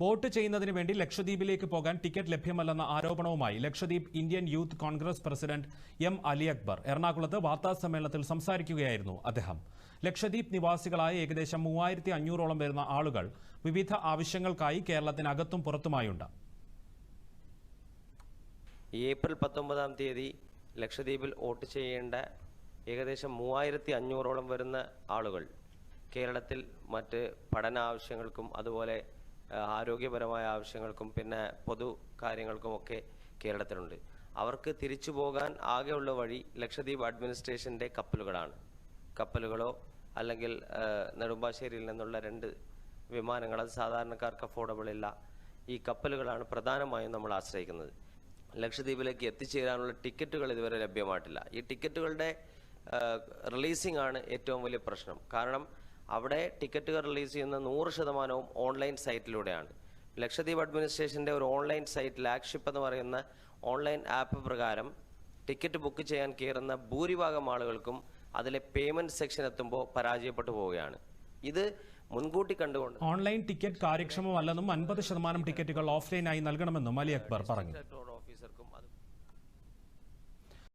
Vote ചെയ്യുന്നതിന് വേണ്ടി ലക്ഷദ്വീപിലേക്ക് പോകാൻ ടിക്കറ്റ് ലഭ്യമല്ലെന്ന ആരോപണവുമായി Lakshadweep Indian youth Congress president M Ali Akbar എറണാകുളത്ത് വാർത്താസമ്മേളനത്തിൽ സംസാരിക്കുകയായിരുന്നു അദ്ദേഹം. ലക്ഷദ്വീപ് നിവാസികളായ ഏകദേശം മൂവായിരത്തി അഞ്ഞൂറോളം വരുന്ന ആളുകൾ വിവിധ ആവശ്യങ്ങൾക്കായി കേരളത്തിനകത്തും പുറത്തുമായുണ്ട്. ഏപ്രിൽ പത്തൊമ്പതാം തീയതി ലക്ഷദ്വീപിൽ വോട്ട് ചെയ്യേണ്ട ഏകദേശം മൂവായിരത്തി അഞ്ഞൂറോളം വരുന്ന ആളുകൾ കേരളത്തിൽ മറ്റ് പഠന ആവശ്യങ്ങൾക്കും അതുപോലെ ആരോഗ്യപരമായ ആവശ്യങ്ങൾക്കും പിന്നെ പൊതു കാര്യങ്ങൾക്കുമൊക്കെ കേരളത്തിലുണ്ട്. അവർക്ക് തിരിച്ചു പോകാൻ ആകെയുള്ള വഴി ലക്ഷദ്വീപ് അഡ്മിനിസ്ട്രേഷന്റെ കപ്പലുകളാണ്. കപ്പലുകളോ അല്ലെങ്കിൽ നെടുമ്പാശ്ശേരിയിൽ നിന്നുള്ള രണ്ട് വിമാനങ്ങൾ അത് സാധാരണക്കാർക്ക് അഫോർഡബിൾ ഇല്ല. ഈ കപ്പലുകളാണ് പ്രധാനമായും നമ്മൾ ആശ്രയിക്കുന്നത്. ലക്ഷദ്വീപിലേക്ക് എത്തിച്ചേരാനുള്ള ടിക്കറ്റുകൾ ഇതുവരെ ലഭ്യമായിട്ടില്ല. ഈ ടിക്കറ്റുകളുടെ റിലീസിംഗ് ആണ് ഏറ്റവും വലിയ പ്രശ്നം. കാരണം അവിടെ ടിക്കറ്റുകൾ റിലീസ് ചെയ്യുന്ന നൂറ് ശതമാനവും ഓൺലൈൻ സൈറ്റിലൂടെയാണ്. ലക്ഷദ്വീപ് അഡ്മിനിസ്ട്രേഷന്റെ ഒരു ഓൺലൈൻ സൈറ്റ് ലാക്ഷിപ്പ് എന്ന് പറയുന്ന ഓൺലൈൻ ആപ്പ് പ്രകാരം ടിക്കറ്റ് ബുക്ക് ചെയ്യാൻ കയറുന്ന ഭൂരിഭാഗം ആളുകൾക്കും അതിലെ പേയ്മെന്റ് സെക്ഷൻ എത്തുമ്പോൾ പരാജയപ്പെട്ടു പോവുകയാണ്. ഇത് മുൻകൂട്ടി കണ്ടുകൊണ്ട് ഓൺലൈൻ ടിക്കറ്റ് കാര്യക്ഷമമല്ലെന്നും അൻപത് ശതമാനം ടിക്കറ്റുകൾ ഓഫ്ലൈനായി നൽകണമെന്നും അലി അക്ബർ പറഞ്ഞു. ഓഫീസർക്കും